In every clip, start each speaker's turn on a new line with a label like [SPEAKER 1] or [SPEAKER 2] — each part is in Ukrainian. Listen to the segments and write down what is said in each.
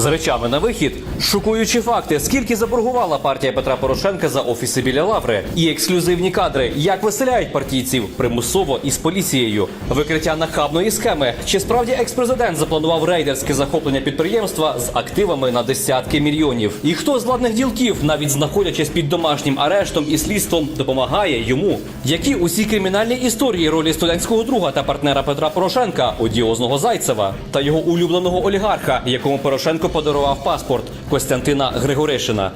[SPEAKER 1] З речами на вихід шокуючі факти, скільки заборгувала партія Петра Порошенка за офіси біля лаври, і ексклюзивні кадри, як виселяють партійців примусово із поліцією, викриття нахабної схеми. Чи справді експрезидент запланував рейдерське захоплення підприємства з активами на десятки мільйонів? І хто з владних ділків, навіть знаходячись під домашнім арештом і слідством, допомагає йому? Які усі кримінальні історії ролі студентського друга та партнера Петра Порошенка, одіозного Зайцева та його улюбленого олігарха, якому Порошенко подарував паспорт Костянтина Григоришина?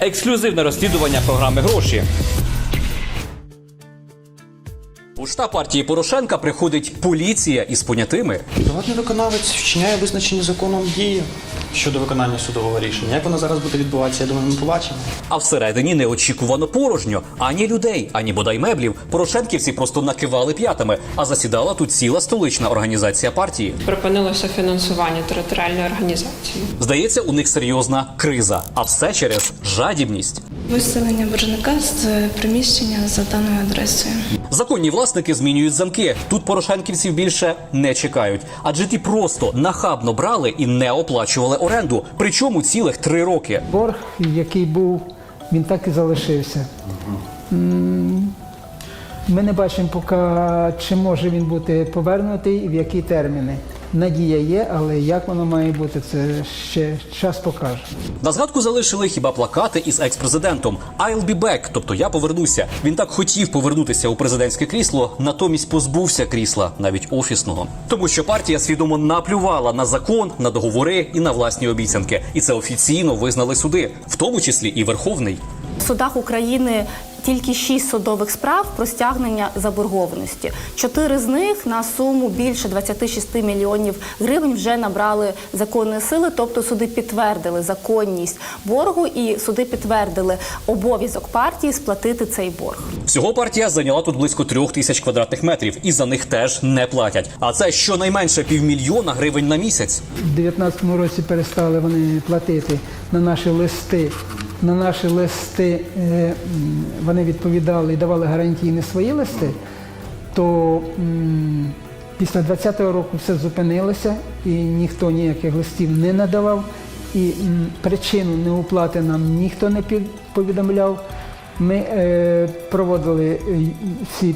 [SPEAKER 1] Ексклюзивне розслідування програми гроші. У штаб партії Порошенка приходить поліція із понятими.
[SPEAKER 2] Приватний виконавець вчиняє визначені законом дії щодо виконання судового рішення. Як воно зараз буде відбуватися, я думаю, ми побачимо.
[SPEAKER 1] А всередині неочікувано порожньо. Ані людей, ані бодай меблів. Порошенківці просто накивали п'ятами, а засідала тут ціла столична організація партії.
[SPEAKER 3] Припинилося фінансування територіальної організації.
[SPEAKER 1] Здається, у них серйозна криза, а все через жадібність.
[SPEAKER 4] Виселення боржника з приміщення за даною адресою.
[SPEAKER 1] Законні власники змінюють замки. Тут порошенківців більше не чекають, адже ті просто нахабно брали і не оплачували оренду. Причому цілих три роки.
[SPEAKER 5] борг, який був, він так і залишився. Ми не бачимо поки, чи може він бути повернутий і в які терміни. Надія є, але як воно має бути, це ще час покаже.
[SPEAKER 1] На згадку залишили хіба плакати із екс-президентом «I'll be back», тобто я повернуся. Він так хотів повернутися у президентське крісло, натомість позбувся крісла, навіть офісного. Тому що партія свідомо наплювала на закон, на договори і на власні обіцянки. І це офіційно визнали суди, в тому числі і Верховний.
[SPEAKER 6] В судах України тільки шість судових справ про стягнення заборгованості. Чотири з них на суму більше 26 мільйонів гривень вже набрали законної сили, тобто суди підтвердили законність боргу, і суди підтвердили обов'язок партії сплатити цей борг.
[SPEAKER 1] Всього партія зайняла тут близько трьох тисяч квадратних метрів, і за них теж не платять. А це щонайменше півмільйона гривень на місяць.
[SPEAKER 5] У 2019 році перестали вони платити на наші листи. На наші листи е, вони відповідали і давали гарантійні свої листи, то після після 2020 року все зупинилося і ніхто ніяких листів не надавав. І причину неуплати нам ніхто не повідомляв. Ми е, проводили е, всі,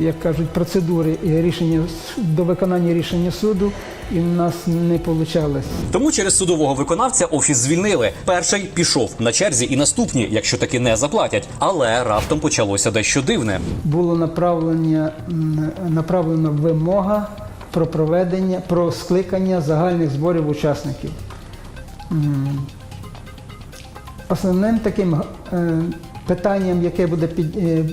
[SPEAKER 5] як кажуть, процедури і рішення до виконання рішення суду, і в нас не вийшло.
[SPEAKER 1] Тому через судового виконавця офіс звільнили. Перший пішов на черзі, і наступні, якщо таки не заплатять. Але раптом почалося дещо дивне.
[SPEAKER 5] Було направлення, направлена вимога про проведення, про скликання загальних зборів учасників. Основним таким е, питанням, яке буде під, е,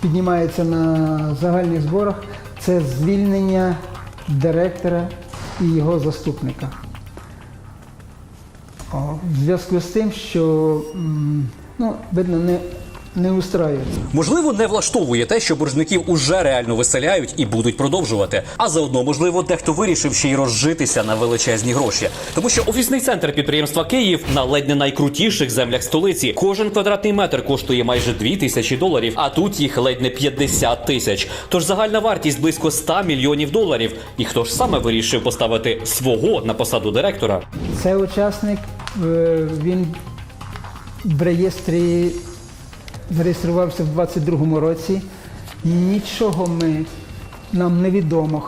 [SPEAKER 5] піднімається на загальних зборах, це звільнення директора і його заступника. В зв'язку з тим, що ну, видно, не, не устраюється.
[SPEAKER 1] Можливо, не влаштовує те, що боржників уже реально виселяють і будуть продовжувати. А заодно, можливо, дехто вирішив ще й розжитися на величезні гроші. Тому що офісний центр підприємства Київ на ледь не найкрутіших землях столиці. Кожен квадратний метр коштує майже 2 тисячі доларів, а тут їх ледь не 50 тисяч. Тож загальна вартість близько 100 мільйонів доларів. І хто ж саме вирішив поставити свого на посаду директора?
[SPEAKER 5] Цей учасник е, він в реєстрі зареєструвався в 22-му році. Нічого ми нам не відомо,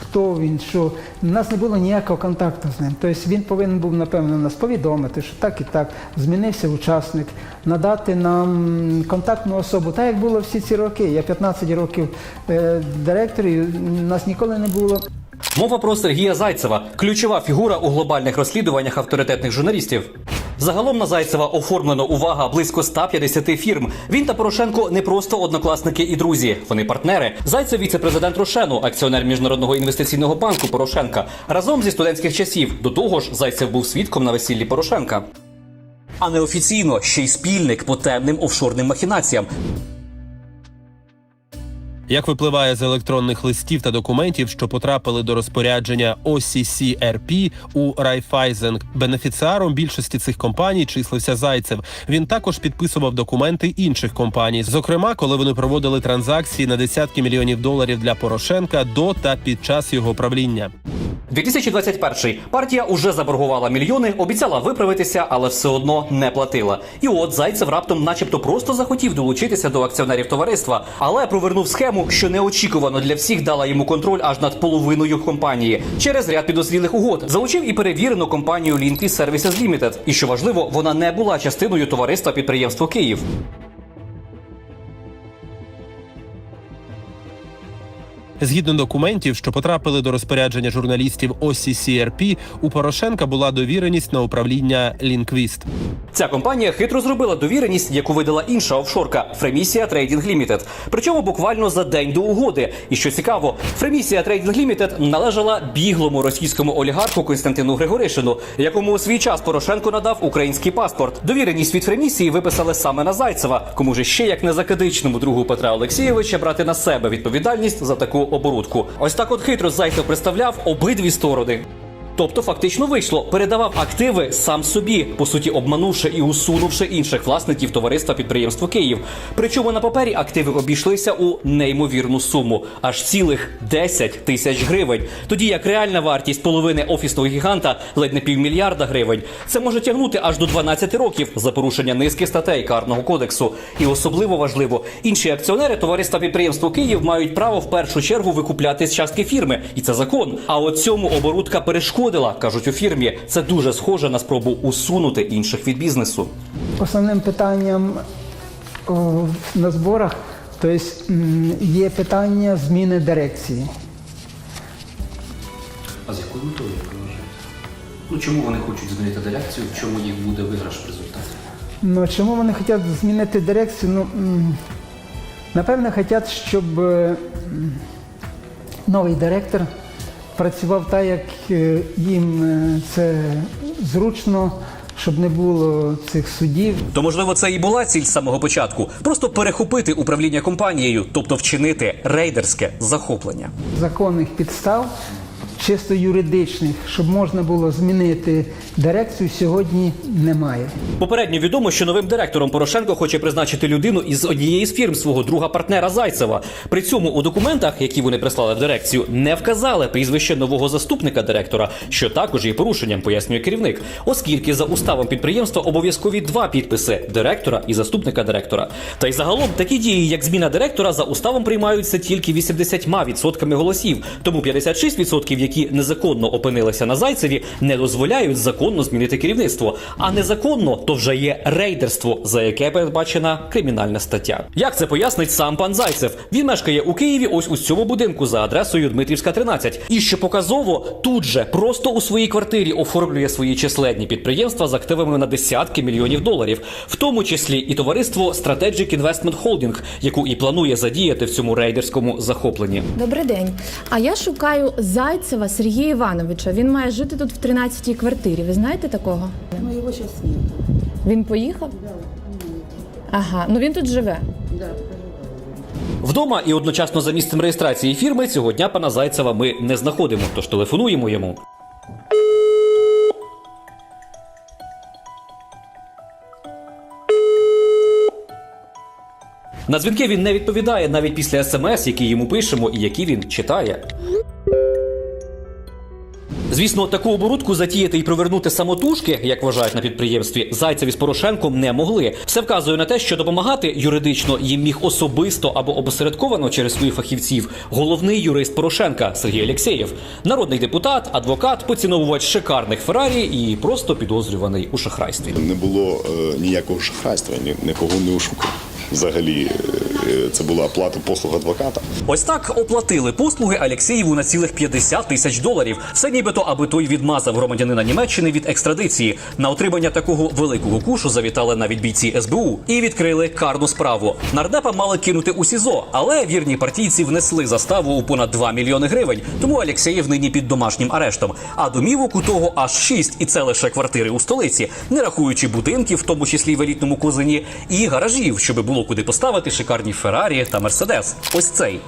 [SPEAKER 5] хто він, що у нас не було ніякого контакту з ним. Тобто він повинен був, напевно, нас повідомити, що так і так, змінився учасник, надати нам контактну особу, так як було всі ці роки. Я 15 років е, директор, нас ніколи не було.
[SPEAKER 1] Мова про Сергія Зайцева, ключова фігура у глобальних розслідуваннях авторитетних журналістів. Загалом на Зайцева оформлено увага близько 150 фірм. Він та Порошенко не просто однокласники і друзі, вони партнери. Зайцев віце-президент Рошену, акціонер міжнародного інвестиційного банку Порошенка. Разом зі студентських часів. До того ж, Зайцев був свідком на весіллі Порошенка. А неофіційно ще й спільник по темним офшорним махінаціям.
[SPEAKER 7] Як випливає з електронних листів та документів, що потрапили до розпорядження OCCRP у Райфайзен, бенефіціаром більшості цих компаній числився Зайцев. Він також підписував документи інших компаній, зокрема, коли вони проводили транзакції на десятки мільйонів доларів для Порошенка до та під час його правління.
[SPEAKER 1] 2021 партія уже заборгувала мільйони, обіцяла виправитися, але все одно не платила. І от Зайцев раптом, начебто, просто захотів долучитися до акціонерів товариства, але провернув схему, що неочікувано для всіх дала йому контроль аж над половиною компанії через ряд підозрілих угод. Залучив і перевірену компанію Linky Services Limited. І що важливо, вона не була частиною товариства підприємства Київ.
[SPEAKER 7] Згідно документів, що потрапили до розпорядження журналістів OCCRP, у Порошенка була довіреність на управління Лінквіст.
[SPEAKER 1] Ця компанія хитро зробила довіреність, яку видала інша офшорка Фремісія Трейдінг Лімітед. Причому буквально за день до угоди. І що цікаво, Фремісія Трейдінг Лімітед належала біглому російському олігарху Константину Григоришину, якому у свій час Порошенко надав український паспорт. Довіреність від Фремісії виписали саме на Зайцева. Кому ж ще як незакадичному другу Петра Олексійовича брати на себе відповідальність за таку оборудку. Ось так от хитро Зайцев представляв обидві сторони. Тобто, фактично вийшло, передавав активи сам собі, по суті, обманувши і усунувши інших власників товариства підприємство Київ. Причому на папері активи обійшлися у неймовірну суму аж цілих 10 тисяч гривень. Тоді як реальна вартість половини офісного гіганта ледь не півмільярда гривень. Це може тягнути аж до 12 років за порушення низки статей карного кодексу. І особливо важливо, інші акціонери товариства підприємство Київ мають право в першу чергу викупляти з частки фірми, і це закон. А от цьому оборудка перешкодила, кажуть у фірмі. Це дуже схоже на спробу усунути інших від бізнесу.
[SPEAKER 5] Основним питанням на зборах тобто, м, є питання зміни дирекції.
[SPEAKER 8] А з якою метою як ви вважаєте? Ну чому вони хочуть змінити дирекцію? В чому їх буде виграш в результаті?
[SPEAKER 5] Ну, чому вони хочуть змінити дирекцію? Ну, м, напевно, хочуть, щоб е, новий директор працював так, як е, їм е, це зручно, щоб не було цих судів.
[SPEAKER 1] То можливо це і була ціль з самого початку просто перехопити управління компанією, тобто вчинити рейдерське захоплення.
[SPEAKER 5] законних підстав, чисто юридичних, щоб можна було змінити дирекцію, сьогодні немає.
[SPEAKER 1] Попередньо відомо, що новим директором Порошенко хоче призначити людину із однієї з фірм свого друга партнера Зайцева. При цьому у документах, які вони прислали в дирекцію, не вказали прізвище нового заступника директора, що також є порушенням, пояснює керівник, оскільки за уставом підприємства обов'язкові два підписи директора і заступника директора. Та й загалом такі дії, як зміна директора, за уставом приймаються тільки 80% голосів. Тому 56%, які незаконно опинилися на Зайцеві, не дозволяють законно змінити керівництво. А незаконно то вже є рейдерство, за яке передбачена кримінальна стаття. Як це пояснить сам пан Зайцев? Він мешкає у Києві, ось у цьому будинку за адресою Дмитрівська, 13. І що показово, тут же просто у своїй квартирі оформлює свої численні підприємства з активами на десятки мільйонів доларів, в тому числі і товариство Strategic Investment Holding, яку і планує задіяти в цьому рейдерському захопленні.
[SPEAKER 9] Добрий день. А я шукаю Зайцева Сергія Івановича. Він має жити тут в 13-й квартирі. Ви знаєте такого? Ну, його зараз нет. Він поїхав? Ага, ну він тут живе.
[SPEAKER 1] Вдома і одночасно за місцем реєстрації фірми цього дня пана Зайцева ми не знаходимо, тож телефонуємо йому. На дзвінки він не відповідає навіть після смс, які йому пишемо і які він читає. Звісно, таку оборудку затіяти і провернути самотужки, як вважають на підприємстві, Зайцеві з Порошенком не могли. Все вказує на те, що допомагати юридично їм міг особисто або обосередковано через своїх фахівців головний юрист Порошенка Сергій Алєксєєв, народний депутат, адвокат, поціновувач шикарних Феррарі і просто підозрюваний у шахрайстві.
[SPEAKER 10] Не було е, ніякого шахрайства, ні, нікого не ошукав. Взагалі, е, це була оплата послуг адвоката.
[SPEAKER 1] Ось так оплатили послуги Алєксєєву на цілих 50 тисяч доларів. Все нібито, аби той відмазав громадянина Німеччини від екстрадиції. На отримання такого великого кушу завітали навіть бійці СБУ і відкрили карну справу. Нардепа мали кинути у СІЗО, але вірні партійці внесли заставу у понад 2 мільйони гривень. Тому Алєксєєв нині під домашнім арештом. А домівок у того аж 6, і це лише квартири у столиці, не рахуючи будинків, в тому числі в елітному козині, і гаражів, щоби було було куди поставити шикарні Феррарі та Мерседес. Ось цей.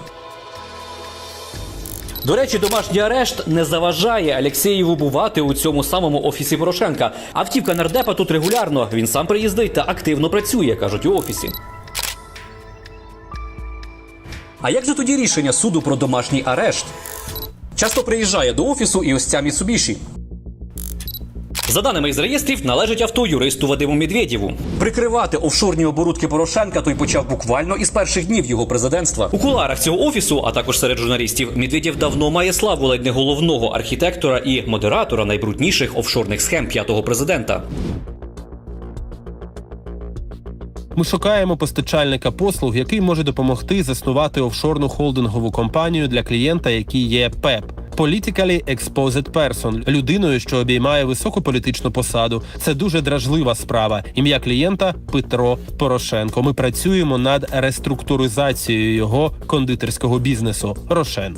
[SPEAKER 1] До речі, домашній арешт не заважає Алєксєєву бувати у цьому самому офісі Порошенка. Автівка нардепа тут регулярно. Він сам приїздить та активно працює, кажуть у офісі. А як же тоді рішення суду про домашній арешт? Часто приїжджає до офісу і ось ця Міцубіші. За даними із реєстрів, належить авто юристу Вадиму Медведєву. Прикривати офшорні оборудки Порошенка той почав буквально із перших днів його президентства. У куларах цього офісу, а також серед журналістів, Медведєв давно має славу ледь не головного архітектора і модератора найбрудніших офшорних схем п'ятого президента.
[SPEAKER 7] Ми шукаємо постачальника послуг, який може допомогти заснувати офшорну холдингову компанію для клієнта, який є ПЕП. Politically Exposed Person – людиною, що обіймає високу політичну посаду. Це дуже дражлива справа. Ім'я клієнта Петро Порошенко. Ми працюємо над реструктуризацією його кондитерського бізнесу. Рошен.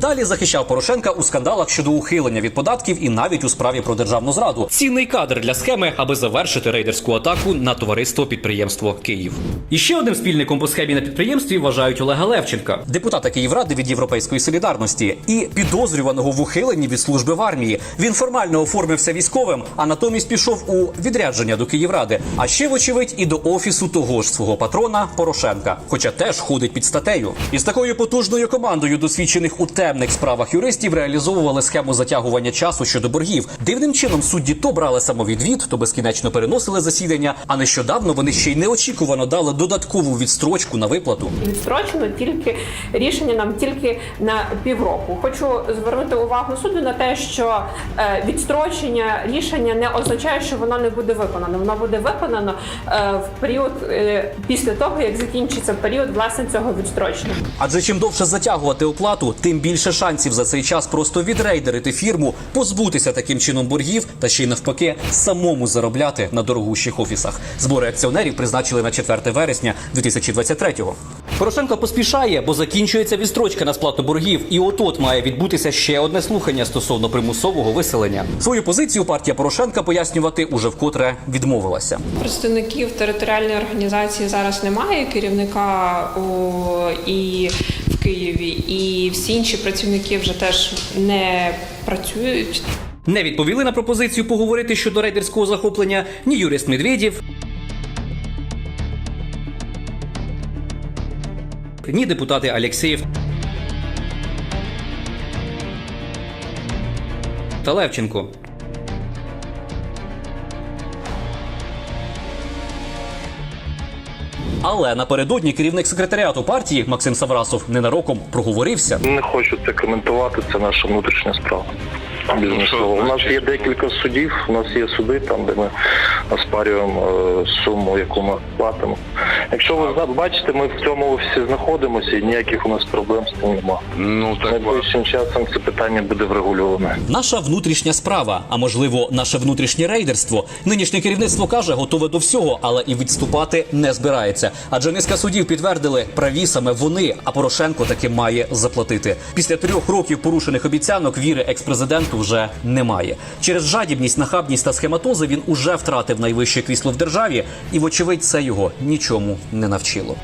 [SPEAKER 1] Далі захищав Порошенка у скандалах щодо ухилення від податків і навіть у справі про державну зраду. Цінний кадр для схеми, аби завершити рейдерську атаку на товариство підприємство Київ. І ще одним спільником по схемі на підприємстві вважають Олега Левченка, депутата Київради від Європейської солідарності і підозрюваного в ухиленні від служби в армії. Він формально оформився військовим, а натомість пішов у відрядження до Київради. А ще, вочевидь, і до офісу того ж свого патрона Порошенка, хоча теж ходить під статтею. Із такою потужною командою досвідчених у темних справах юристів реалізовували схему затягування часу щодо боргів. Дивним чином судді то брали самовідвід, то безкінечно переносили засідання. А нещодавно вони ще й неочікувано дали додаткову відстрочку на виплату.
[SPEAKER 3] Відстрочено тільки рішення нам тільки на півроку. Хочу звернути увагу суду на те, що е, відстрочення рішення не означає, що воно не буде виконано. Воно буде виконано е, в період е, після того, як закінчиться період власне цього відстрочення.
[SPEAKER 1] Адже чим довше затягувати оплату, тим більше шансів за цей час просто відрейдерити фірму, позбутися таким чином боргів та ще й навпаки самому заробляти на дорогущих офісах. Збори акціонерів призначили на 4 вересня 2023-го. Порошенко поспішає, бо закінчується відстрочка на сплату боргів, і от-от має відбутися ще одне слухання стосовно примусового виселення. Свою позицію партія Порошенка пояснювати уже вкотре відмовилася.
[SPEAKER 3] Представників територіальної організації зараз немає керівника о, і в Києві, і всі інші працівники вже теж не працюють.
[SPEAKER 1] Не відповіли на пропозицію поговорити щодо рейдерського захоплення ні юрист Медведєв, ні депутати Алєксєєв та Левченко. Але напередодні керівник секретаріату партії Максим Саврасов ненароком проговорився.
[SPEAKER 11] Не хочу це коментувати, це наша внутрішня справа. Бізнесова. У нас є декілька судів, у нас є суди, там, де ми оспарюємо е, суму, яку ми платимо. Якщо ви бачите, ми в цьому офісі знаходимося і ніяких у нас проблем з цим немає.
[SPEAKER 10] Ну
[SPEAKER 11] Найближчим часом це питання буде врегульоване.
[SPEAKER 1] Наша внутрішня справа, а можливо, наше внутрішнє рейдерство. Нинішнє керівництво каже, готове до всього, але і відступати не збирається. Адже низка судів підтвердили, праві саме вони, а Порошенко таки має заплатити. Після трьох років порушених обіцянок віри експрезиденту вже немає. Через жадібність, нахабність та схематози він уже втратив найвище крісло в державі, і вочевидь це його нічому не навчило.